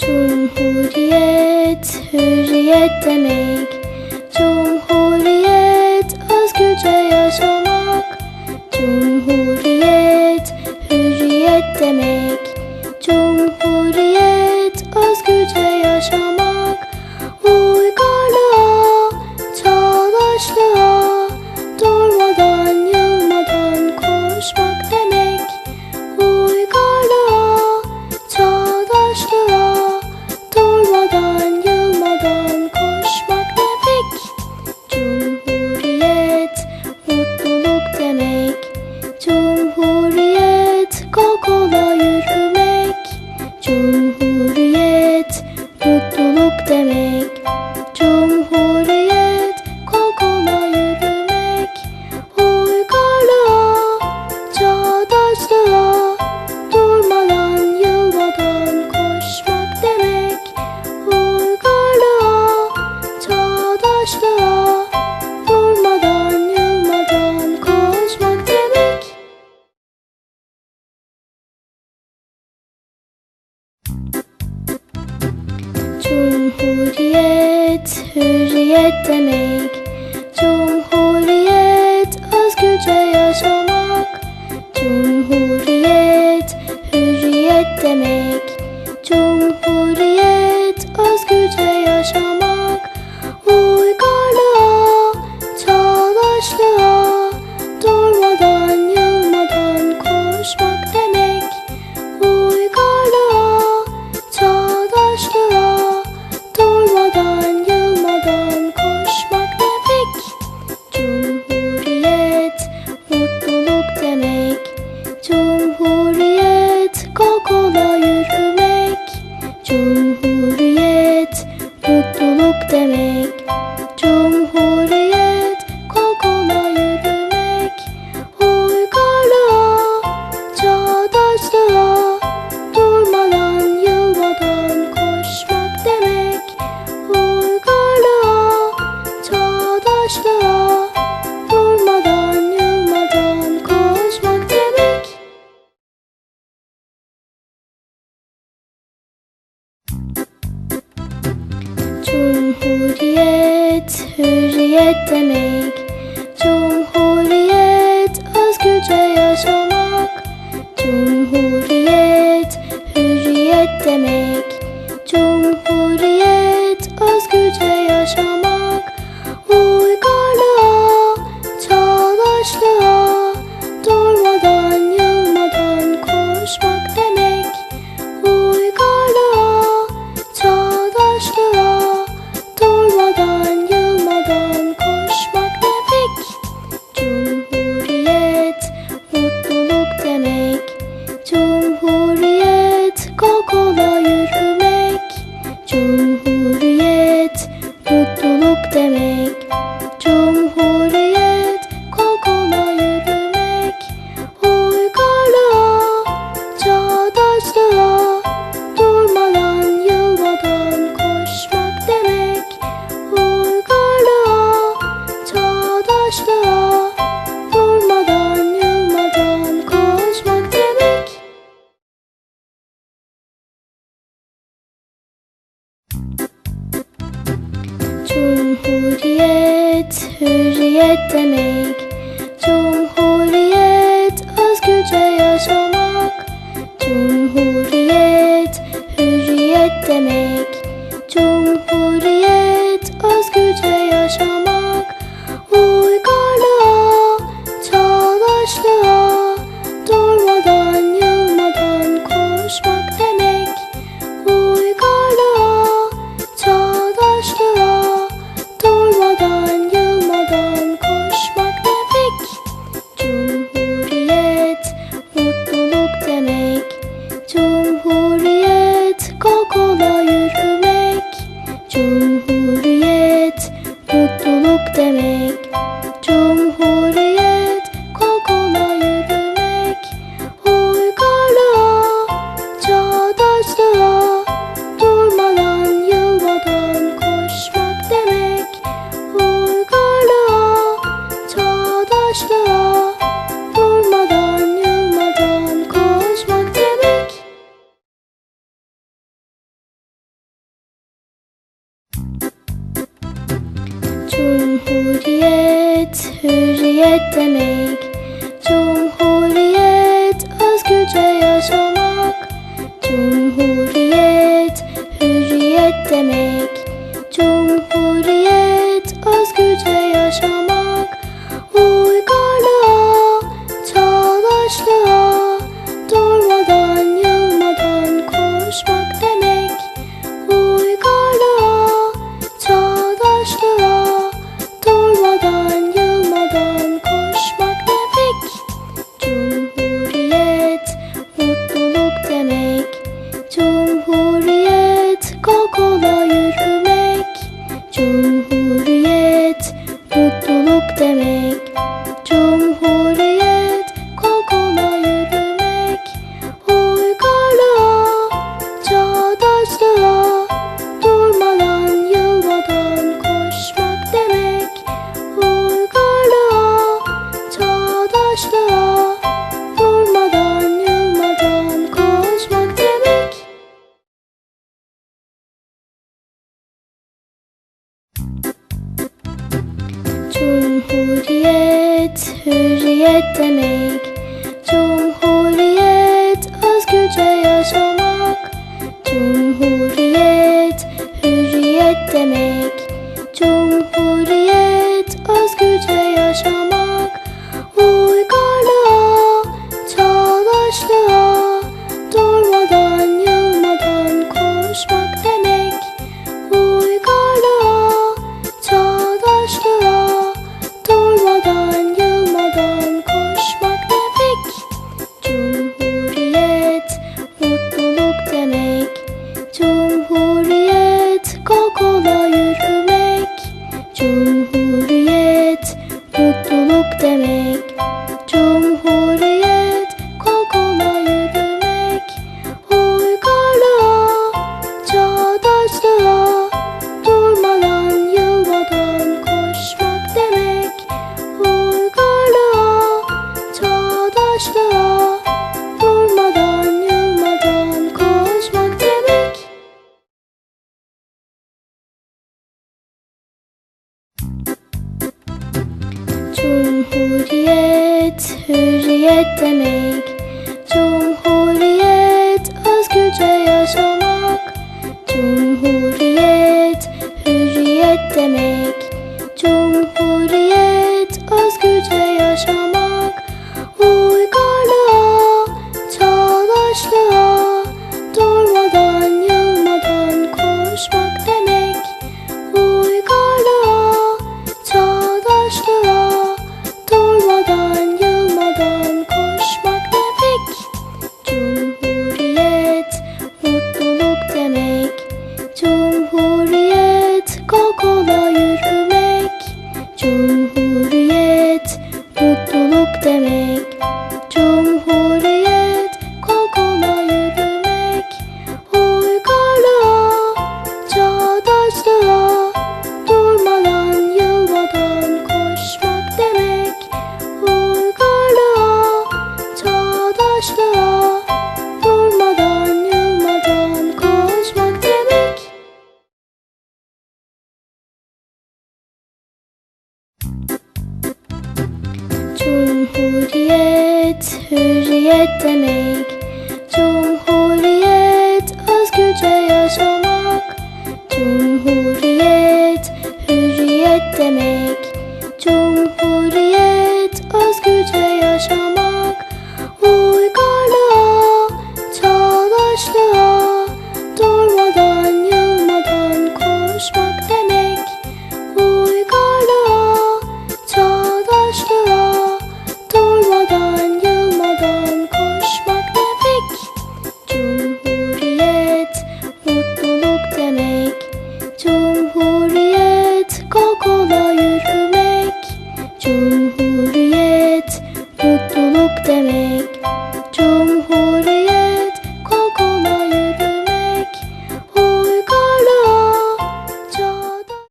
Cumhuriyet, hürriyet demek. Cumhuriyet, özgürce yaşamak. Cumhuriyet Cumhuriyet, hürriyet demek. Cumhuriyet, özgürce yaşamak. Cumhuriyet Cumhuriyet, hürriyet demek. Cumhuriyet, özgürce yaşamak. Cumhuriyet, hürriyet demek. Cumhuriyet de. demek. Cumhur Cumhuriyet, Spongebob. make 中华。Hürriyet, hürriyet demeyin.